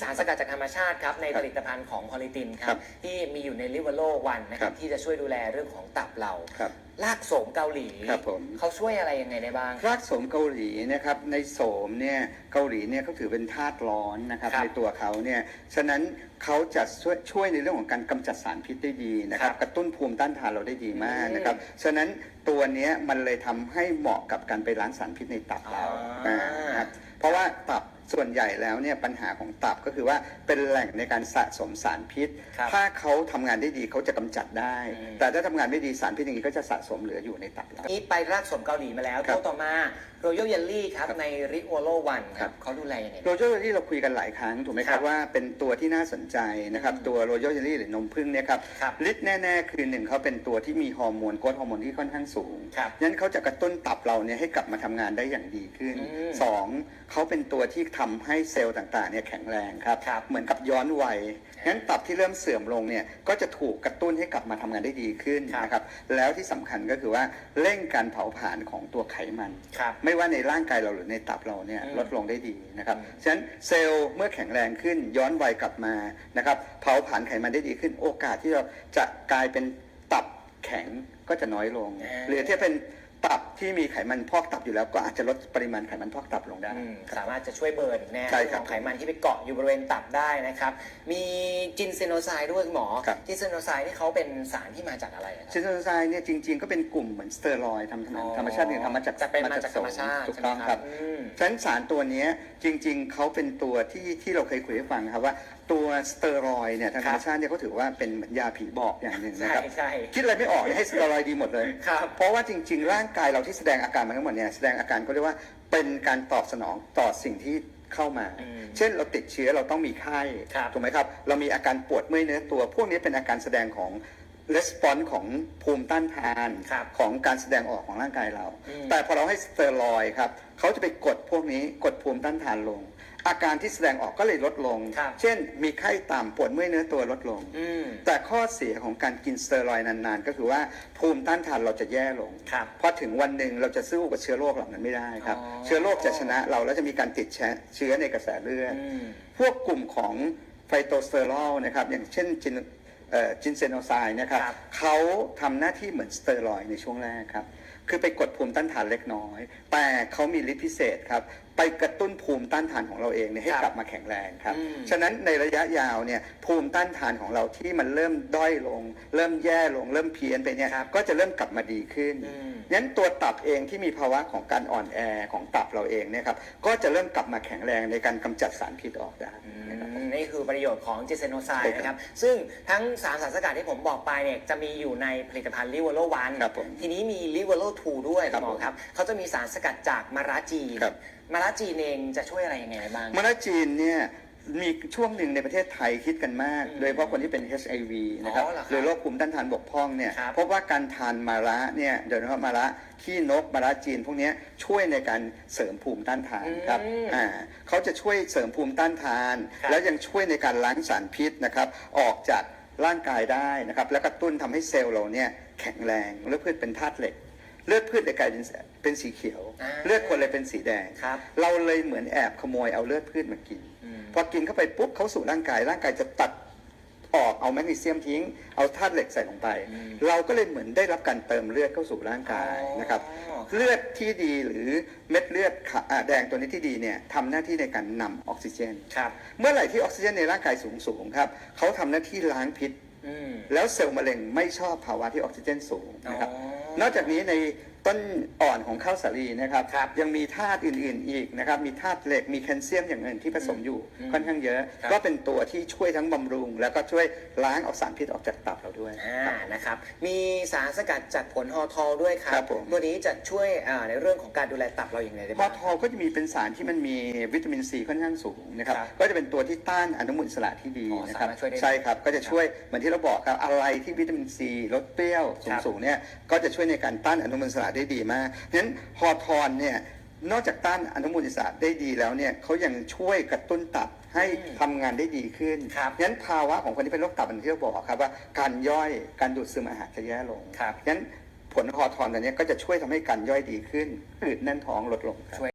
สารสกัดจากธรรมชาติครับในครัผบลิตภัณฑ์ของพอลิตินคครัรับบที่มีอยู่ในลิเวอโ o วันนะคครัรับบ ที่จะช่วยดูแลเรื่องของตับเรา ครับรากโสมเกาหลีครับผม เขาช่วยอะไรยังไงได้บ้าง รากโสมเกาหลีนะครับในโสมเนี่ยเกาหลีเนี่ยเขาถือเป็นธาตุร้อนนะครับครับในตัวเขาเนี่ยฉะนั้นเขาจะช่วยช่วยในเรื่องของการกำจัดสารพิษได้ดีนะครับครับกระตุ้นภูมิต้านทานเราได้ดีมากอืมนะครับฉะนั้นตัวเนี้ยมันเลยทำให้เหมาะกับการไปล้างสารพิษในตับเราอ่า อ่าครับเพราะว่าตับ ส่วนใหญ่แล้วเนี่ยปัญหาของตับก็คือว่าเป็นแหล่งในการสะสมสารพิษ ครับถ้าเขาทำงานได้ดีเขาจะกำจัดได้ อืม แต่ถ้าทำงานไม่ดีสารพิษอย่างนี้ก็จะสะสมเหลืออยู่ในตับเรา นี่ไปรากโสมเกาหลีมาแล้วครัตับวต่อมาโรยัลเยลลี่ครับครับในริโอโ o วันคครัรับบ เขาดูแลยังไง โรโยเยลลี่เราคุยกันหลายครั้งถูกไหมคครัรับบว่าเป็นตัวที่น่าสนใจนะครับอืมตัวโรโยเยลลี่หรือนมผึ้งเนี่ยครับครับฤทธิ์แน่ๆคือหนึ่งเขาเป็นตัวที่มีฮอร์โมนโกรทฮอร์โมนที่ค่อนข้างสูงครับงั้นเขาจะกระตุ้นตับเราเนี่ยให้กลับมาทำงานได้อย่างดีขึ้นอืมสองเขาเป็นตัวที่ทำให้เซลล์ต่างๆเนี่ยแข็งแรงครับครับ เหมือนกับย้อนวัยงั้นตับที่เริ่มเสื่อมลงเนี่ยก็จะถูกกระตุ้นให้กลับมาทำงานได้ดีขึ้นครับนะครับ แล้วที่สำคัญก็คือว่าเร่งการเผาผลาญของตัวไขมันครับไม่ว่าในร่างกายเราหรือในตับเราเนี่ยอืมลดลงได้ดีนะครับอืมฉะนั้นเซลล์เมื่อแข็งแรงขึ้นย้อนวัยกลับมานะครับเผาผลาญไขมันได้ดีขึ้น โอกาสที่เราจะกลายเป็นตับแข็งก็จะน้อยลงหรือที่เป็น ตับที่มีไขมันพอกตับอยู่แล้วก็อาจจะลดปริมาณไขมันพอกตับลงได้ อืมสามารถจะช่วยเบิร์นแน่ใช่ครับของไขมันที่ไปเกาะอยู่บริเวณตับได้นะครับ มีจินเซโนไซด์ด้วยคุณหมอ ครับ จินเซโนไซด์นี่เขาเป็นสารที่มาจากอะไรอะครับชินโซไซด์เนี่ยจริงๆ ก็เป็นกลุ่มเหมือนสเตียรอยด์ธรรมอ๋อ ธรรมชาติเนี่ยทำมาจากจะเป็นมาจากธรรมชาติถูกใช่ไหมต้องครับอืม ฉะนั้นสารตัวเนี้ยจริงๆ เขาเป็นตัวที่ที่เราเคยคุยให้ฟังนะครับว่าตัวสเตียรอยด์เนี่ยทางธรรมชาติเนี่ยเขาถือว่าเป็นเหมือนยาผีบอกอย่างหนึ่งนะใช่ครับ ใช่คิดอะไรไม่ออกเนี่ยให้สเตียรอยด์ดีหมดเลย ครับ เพราะว่าจริงๆ ร่างกายเราที่แสดงอาการมาทั้งหมดเนี่ยแสดงอาการก็เรียกว่าเป็นการตอบสนองต่อสิ่งที่เข้ามา อืมเช่นเราติดเชื้อเราต้องมีไข้ครับถูกไหมครับ เรามีอาการปวดเมื่อยเนื้อตัว พวกนี้เป็นอาการแสดงของ response ของภูมิต้านทานครับของการแสดงออกของร่างกายเรา อืม แต่พอเราให้สเตียรอยด์ครับเขาจะไปกดพวกนี้กดภูมิต้านทานลง อาการที่แสดงออกก็เลยลดลง ครับ เช่น มีไข้ต่ำปวดเมื่อยเนื้อตัวลดลง อืม แต่ข้อเสียของการกินสเตียรอยด์นานๆ ก็คือว่าภูมิต้านทานเราจะแย่ลง ครับพอถึงวันหนึ่งเราจะสู้กับเชื้อโรคเหล่านั้นไม่ได้ครับ อ๋อ เชื้อโรคจะชนะเราแล้วจะมีการติดเชื้อในกระแสเลือด อืม พวกกลุ่มของไฟโตสเตอรอลนะครับอย่างเช่นจินเอ่อจินเซโนไซด์นะครับครับเขาทำหน้าที่เหมือนสเตียรอยด์ในช่วงแรกครับ คือไปกดภูมิต้านทานเล็กน้อย แต่เขามีฤทธิ์พิเศษครับ ไปกระตุ้นภูมิต้านทานของเราเองเนี่ยให้ครับกลับมาแข็งแรงครับ อืม ฉะนั้นในระยะยาวเนี่ยภูมิต้านทานของเราที่มันเริ่มด้อยลง เริ่มแย่ลง เริ่มเพี้ยนไปเนี่ยครับก็จะเริ่มกลับมาดีขึ้น อืม งั้นตัวตับเองที่มีภาวะของการอ่อนแอของตับเราเองเนี่ยครับก็จะเริ่มกลับมาแข็งแรงในการกำจัดสารพิษออกได้นะครับ อืมนี่คือประโยชน์ของจิเซโนไซใช่ด์ครับนะครับ ซึ่งทั้งสามสารสกัดที่ผมบอกไปเนี่ยจะมีอยู่ในผลิตภัณฑ์ลิเวอโ o วันครับผมทีนี้มีลิเวอโ o ทูด้วยครัคุบณหมอครับเขาจะมีสารสกัดจากมะระจีนครับ มะระจีนเองจะช่วยอะไรยังไงได้บ้าง มะระจีนเนี่ยมีช่วงหนึ่งในประเทศไทยคิดกันมาก อืมโดยเฉพาะคนที่เป็น HIV นะครับอ๋อเหรอครับหรือโรคภูมิต้านทานบกพร่องเนี่ยครับพบว่าการทานมะระเนี่ยโดยเฉพาะมะระขี้นกมะระจีน พวกเนี้ยช่วยในการเสริมภูมิต้านทานครับอืมอ่าเขาจะช่วยเสริมภูมิต้านทาน ครับ แล้วยังช่วยในการล้างสารพิษนะครับออกจากร่างกายได้นะครับแล้วกระตุ้นทำให้เซลล์เราเนี่ยแข็งแรงเลือดพืชเป็นธาตุเหล็ก เลือดพืชเลยกลายเป็นเป็นสีเขียว อ่าเลือดคนเลยเป็นสีแดง ครับเราเลยเหมือนแอบขโมยเอาเลือดพืชมากิน อืม พอกินเข้าไปปุ๊บเข้าสู่ร่างกาย ร่างกายจะตัดออกเอาแมกนีเซียมทิ้ง เอาธาตุเหล็กใส่ลงไป อืมเราก็เลยเหมือนได้รับการเติมเลือดเข้าสู่ร่างกายนะครับอ๋อเลือดที่ดีหรือเม็ดเลือดขะอ่าแดงตัวนี้ที่ดีเนี่ยทำหน้าที่ในการนำออกซิเจน ครับ เมื่อไหร่ที่ออกซิเจนในร่างกายสูงสูงๆครับเขาทำหน้าที่ล้างพิษอืม แล้วเซลล์มะเร็งไม่ชอบภาวะที่ออกซิเจนสูงนะครับอ๋อนอกจากนี้ใน ต้นอ่อนของข้าวสาลีนะครับ ครับยังมีธาตุอื่น ๆอีกนะครับ มีธาตุเหล็ก มีแคลเซียมอย่างอื่นที่ผสมอยู่อืมค่อนข้างเยอะ ครับ ก็เป็นตัวที่ช่วยทั้งบำรุง แล้วก็ช่วยล้างเอาสารพิษออกจากตับเราด้วย อ่าครับนะครับ มีสารสกัดจากผลฮอทอลด้วยครัครับบผม ตัวนี้จะช่วยอ่าในเรื่องของการดูแลตับเราอย่างไรได้พอบ้าง ทอลก็จะมีเป็นสารที่มันมีวิตามินซีค่อนข้างสูงนะครับ ครับก็จะเป็นตัวที่ต้านอนุมูลอิสระที่ดีอ๋อนะครับ สามารถช่วยได้ใช่ครับ ก็จะช่วยเหมือนที่เราบอกครับ อะไรที่วิตามินซีลดเปรี้ยวครับ สูงๆเนี่ย ก็จะช่วยในการต้านอนุมูลอิสระได้ดีมากงั้นฮอทอนเนี่ยนอกจากต้านอนุมูลอิสระได้ดีแล้วเนี่ยเขายังช่วยกระตุ้นตับให้อืมทำงานได้ดีขึ้นครับงั้นภาวะของคนที่เป็นโรคตับอย่างที่เราบอกครับว่าการย่อยการดูดซึมอาหารจะแย่ลงครับงั้นผลฮอทอนตัวเนี้ยก็จะช่วยทำให้การย่อยดีขึ้นอืดแน่นท้องลดลงครับช่วย